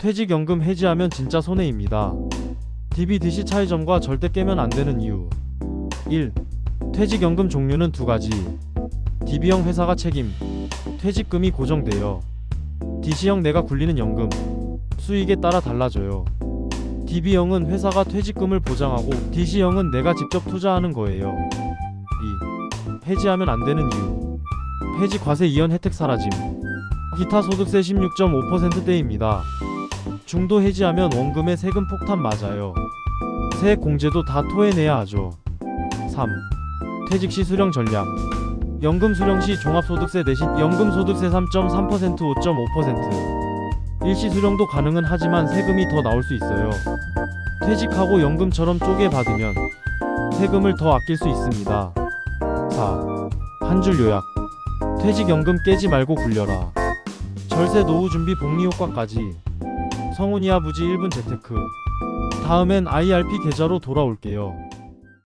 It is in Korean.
퇴직연금 해지하면 진짜 손해입니다. DB/DC 차이점과 절대 깨면 안 되는 이유 1. 퇴직연금 종류는 두 가지 DB형 회사가 책임 퇴직금이 고정돼요 DC형 내가 굴리는 연금 수익에 따라 달라져요 DB형은 회사가 퇴직금을 보장하고 DC형은 내가 직접 투자하는 거예요 2. 해지하면 안 되는 이유 폐지 과세 이연 혜택 사라짐 기타 소득세 16.5%대입니다 중도 해지하면 원금의 세금 폭탄 맞아요 세액 공제도 다 토해내야 하죠 3. 퇴직 시 수령 전략 연금 수령 시 종합소득세 대신 연금 소득세 3.3% 5.5% 일시 수령도 가능은 하지만 세금이 더 나올 수 있어요. 퇴직하고 연금처럼 쪼개 받으면 세금을 더 아낄 수 있습니다. 4. 한 줄 요약 퇴직연금 깨지 말고 굴려라 절세 노후 준비 복리 효과까지 성훈이 아버지 1분 재테크 다음엔 IRP 계좌로 돌아올게요.